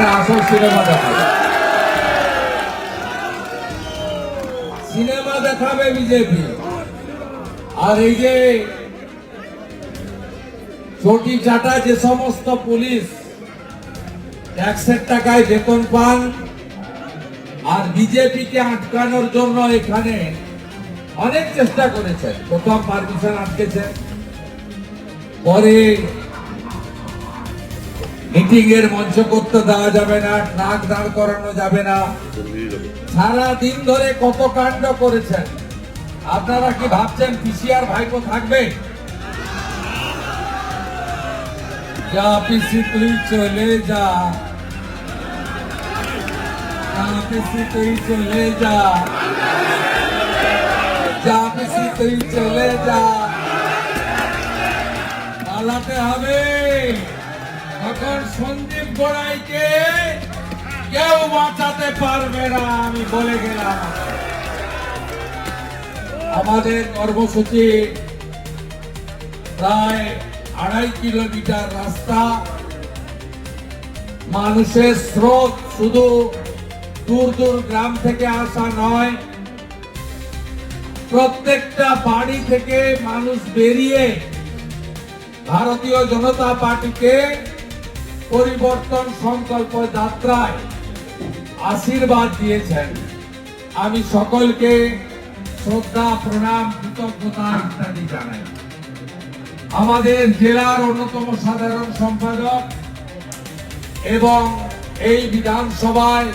এখানে আসল সিনেমা দেখাবে। সিনেমা দেখাবে বিজেপি। আর এই যে চটি চাটা যে সমস্ত পুলিশ ট্যাক্সের টাকায় বেতন পান, আর বিজেপিকে আটকানোর জন্য এখানে অনেক চেষ্টা করেছেন। প্রথম পারমিশন আটকেছেন পরে মিটিং এর মঞ্চ করতে দেওয়া যাবে না ট্রাক দাঁড় করানো যাবে না। সারা দিন ধরে কত কাণ্ড করেছেন। আপনারা কি ভাবছেন পিসিআর ভাইপো থাকবে? যা পিসি, তুই চলে যা পিসি, তুই চলে যা। যা পিসি, তুই চলে যা। পালাতে হবে। তখন সন্দীপ গোড়াইকে কেউ বাঁচাতে পারবে না, আমি বলে গেলাম। আমাদের কর্মসূচি প্রায় আড়াই কিলোমিটার রাস্তা। মানুষের স্রোত শুধু দূর দূর গ্রাম থেকে আসা নয়, প্রত্যেকটা বাড়ি থেকে মানুষ বেরিয়ে ভারতীয় জনতা পার্টিকে পরিবর্তন সংকল্প যাত্রায় আশীর্বাদ দিয়েছেন। আমি সকলকে শ্রদ্ধা, প্রণাম, কৃতজ্ঞতা ইত্যাদি জানাই। আমাদের জেলার অন্যতম সাধারণ সম্পাদক এবং এই বিধানসভায়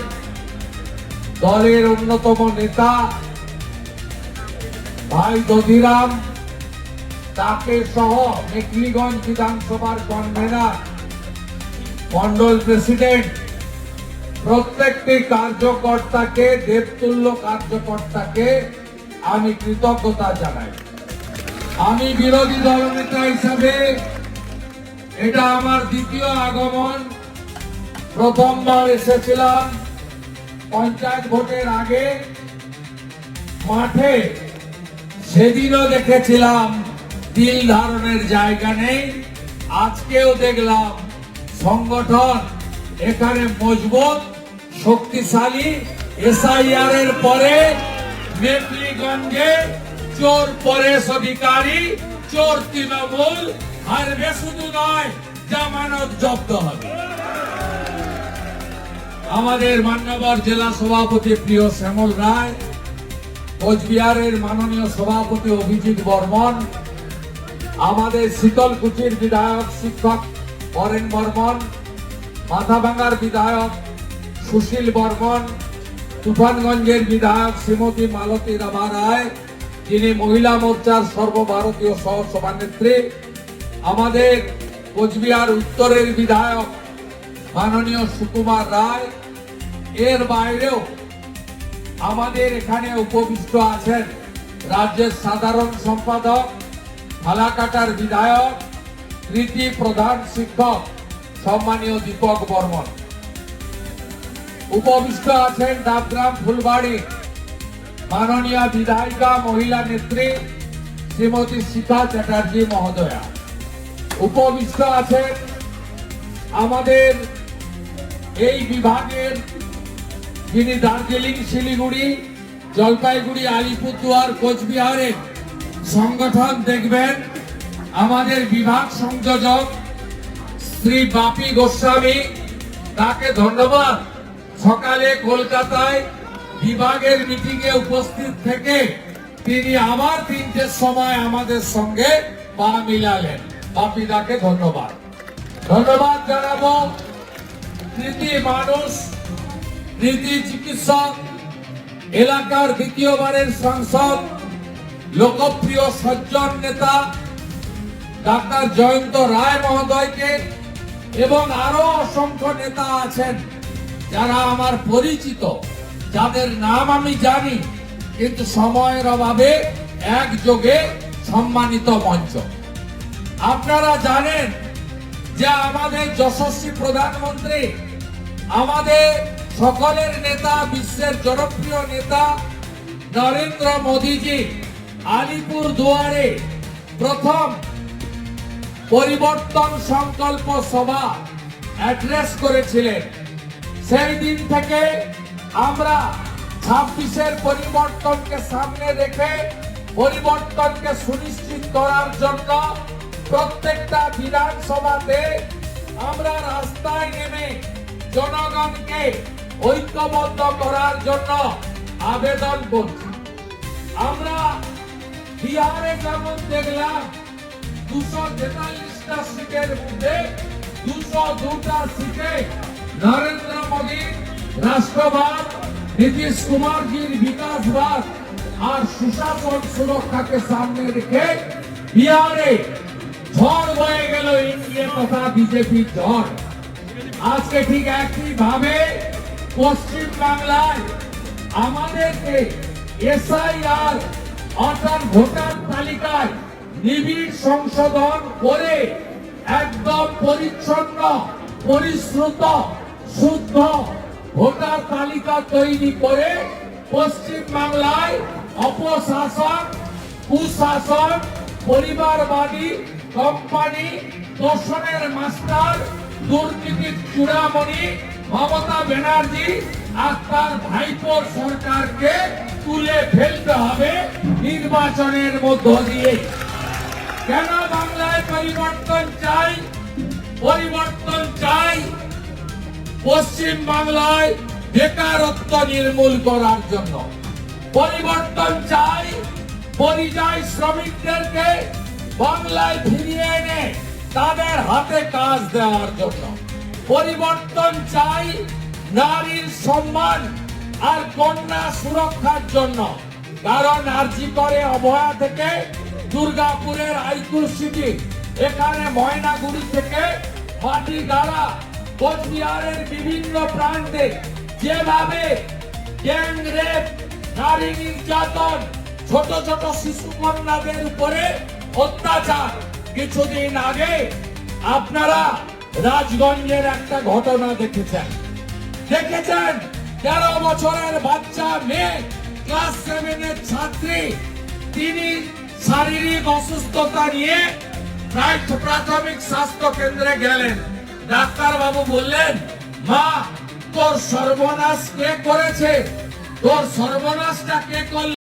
দলের অন্যতম নেতা ভাই দধিরাম, তাকে সহ মেকলিগঞ্জ বিধানসভার কনভেনার মন্ডল প্রেসিডেন্ট, প্রত্যেকটি কার্যকর্তাকে, দেবতুল্য কার্যকর্তাকে আমি কৃতজ্ঞতা জানাই। আমি বিরোধী দলনেতা হিসাবে এটা আমার দ্বিতীয় আগমন। প্রথমবার এসেছিলাম পঞ্চায়েত ভোটের আগে। মাঠে সেদিনও দেখেছিলাম দিল ধারণের জায়গা নেই, আজকেও দেখলাম সংগঠন এখানে মজবুত, শক্তিশালী এসআইআর এর পরে মেপলিগঞ্জে চোর পরেশ অধিকারী, চোর তৃণমূল হারবে শুধু নয়, জামানত জব্দ হবে। আমাদের মান্যবর জেলা সভাপতি প্রিয় শ্যামল রায়, কোচবিহারের মাননীয় সভাপতি অভিজিৎ বর্মন, আমাদের শীতলকুচির বিধায়ক শিক্ষক বরেন বর্মন মাথাভাঙ্গার বিধায়ক সুশীল বর্মন, তুফানগঞ্জের বিধায়ক শ্রীমতী মালতী রাভা রায়, যিনি মহিলা মোর্চার সর্বভারতীয় সহ সভানেত্রী আমাদের কোচবিহার উত্তরের বিধায়ক মাননীয় সুকুমার রায়। এর বাইরেও আমাদের এখানে উপবিষ্ট আছেন রাজ্যের সাধারণ সম্পাদক ফালাকাটার বিধায়ক কৃতি প্রধান শিক্ষক সম্মানীয় দীপক বর্মন। উপবিষ্ট আছেন ডাবগ্রাম ফুলবাড়ি মাননীয় বিধায়িকা মহিলা নেত্রী শ্রীমতী শিখা চ্যাটার্জি মহোদয়া। উপবিষ্ট আছেন আমাদের এই বিভাগের যিনি দার্জিলিং, শিলিগুড়ি, জলপাইগুড়ি, আলিপুরদুয়ার কোচবিহারে সংগঠন দেখবেন। আমাদের বিভাগ সংযোজক শ্রী বাপি গোস্বামী, তাকে ধন্যবাদ। সকালে কলকাতায় বিভাগের মিটিং এ উপস্থিত থেকে তিনি আবার তিনটের সময় আমাদের সঙ্গে পা মিলালেন। বাপিদাকে ধন্যবাদ। ধন্যবাদ জানাব কৃতি মানুষ, কৃতি চিকিৎসক, এলাকার দ্বিতীয়বারের সাংসদ, লোকপ্রিয় সজ্জন নেতা ডাক্তার জয়ন্ত রায় মহোদয়কে এবং আরও অসংখ্য নেতা আছেন যারা আমার পরিচিত, যাদের নাম আমি জানি, কিন্তু সময়ের অভাবে একযোগে সম্মানিত মঞ্চ। আপনারা জানেন যে আমাদের যশস্বী প্রধানমন্ত্রী, আমাদের সকলের নেতা, বিশ্বের জনপ্রিয় নেতা নরেন্দ্র মোদীজি আলিপুর দুয়ারে প্রথম পরিবর্তন সংকল্প সভা অ্যাড্রেস করেছিলেন। সেই দিন থেকে আমরা ছাব্বিশের পরিবর্তনকে সামনে রেখে পরিবর্তনকে সুনিশ্চিত করার জন্য প্রত্যেকটা বিধানসভাতে আমরা রাস্তায় নেমে জনগণকে ঐক্যবদ্ধ করার জন্য আবেদন করছি। আমরা বিহারে যেমন দেখলাম দুশো তেতাল্লিশটা মধ্যে দুশো দুটা নরেন্দ্র নীতিশ আর সুরক্ষাকে সামনে রেখে বয়ে গেল এনডিএ তথা বিজেপি ঝড়। আজকে ঠিক বাংলায় আমাদেরকে এসআইআর অর্থাৎ ভোটার তালিকায় নিবিড় সংশোধন করে একদম পরিচ্ছন্ন, পরিশ্রুত, শুদ্ধ ভোটার তালিকা তৈরি করে পশ্চিম বাংলায় অপশাসন, কুশাসন, পরিবারবাদী কোম্পানি, দর্শনের মাস্টার, দুর্নীতির চূড়ামণি মমতা ব্যানার্জি আর তার ভাইপোর সরকারকে তুলে ফেলতে হবে নির্বাচনের মধ্য দিয়ে। কেন বাংলায় পরিবর্তন চাই? পরিবর্তন চাই। পশ্চিম বাংলায় বেকারত্ব নির্মূল করার জন্য। পরিবর্তন চাই। পরিযায়ী শ্রমিকদেরকে বাংলায় ফিরিয়ে এনে তাদের হাতে কাজ দেওয়ার জন্য। পরিবর্তন চাই নারীর সম্মান আর কন্যা সুরক্ষার জন্য। কারণ আরজি করে অভয়া থেকে দুর্গাপুরের আইকুর সিটি। এখানে ময়নাগুড়ি থেকে মাটি গাড়া কোচবিহারের বিভিন্ন প্রান্তে যেভাবে গ্যাং রেপ নারী নির্যাতন, ছোট ছোট শিশু কন্যাদের উপরে অত্যাচার, কিছুদিন আগে আপনারা রাজগঞ্জের একটা ঘটনা দেখেছেন। দেখেছেন? তেরো বছরের বাচ্চা, মেয়ে ক্লাস সেভেনের ছাত্রী, তিনি শারীরিক অসুস্থতা নিয়ে প্রাথমিক স্বাস্থ্য কেন্দ্রে গেলেন। ডাক্তার বাবু বললেন, মা, তোর সর্বনাশ কে করেছে? তোর সর্বনাশটা কে করল?